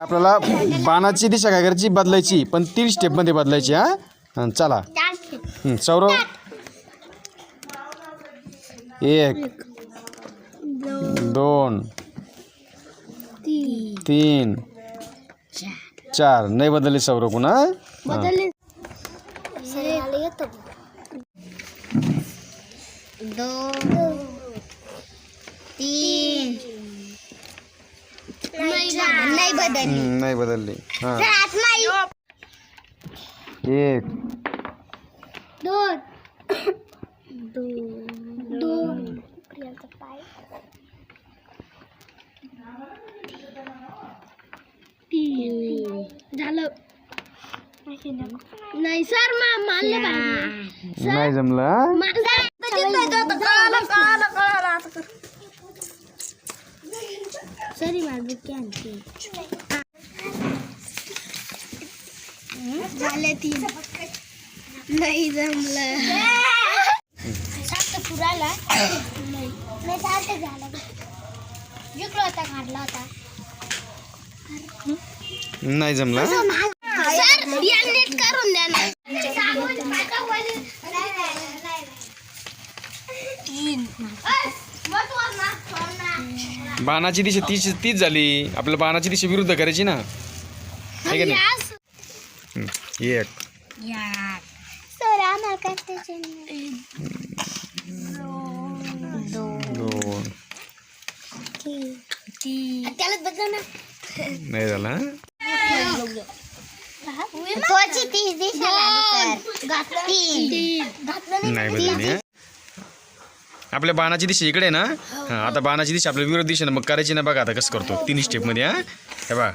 आपल्याला बाणाची दिशा काय करायची? बदलायची. पण तीन स्टेपमध्ये बदलायची हा? हं, चला. हं, सौरव. एक दोन तीन चार. नाही बदलली सौरव पुन्हा हां. दोन तीन नाही बदल हं, नाही बदलली हां नाही एक दोन दोन झालं नाही सर मानलं पाहिजे नाही जमलं हा? सरी माझी आणते झाले तीन नाही जमलं. सात पुराला नाही नाही सात झालं जिंकलो होता काढला होता नाही जमलं? सर या नीट करून द्या ना. तीन. बाणाची दिशा तीच तीच झाली. आपल्याला बाणाची दिशा विरुद्ध करायची ना. आहे का नाही? हं, एक दोन. त्याला बघा ना. नाही झाला हा? त्वची तीस दिशा तीन. घातलं नाही बदलली हा? आपल्या बाणाची दिशा इकडे आहे ना? हां आता बाणाची दिशा आपल्या विरोध दिशेनं मग करायची ना बघा आता कसं करतो. तीन स्टेपमध्ये हा. हे बा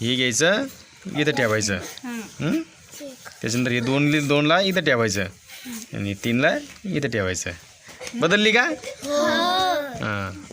हे घ्यायचं इथं ठेवायचं. हं? त्याच्यानंतर हे दोन दोनला इथं ठेवायचं. आणि तीनला इथं ठेवायचं. बदलली का? हां.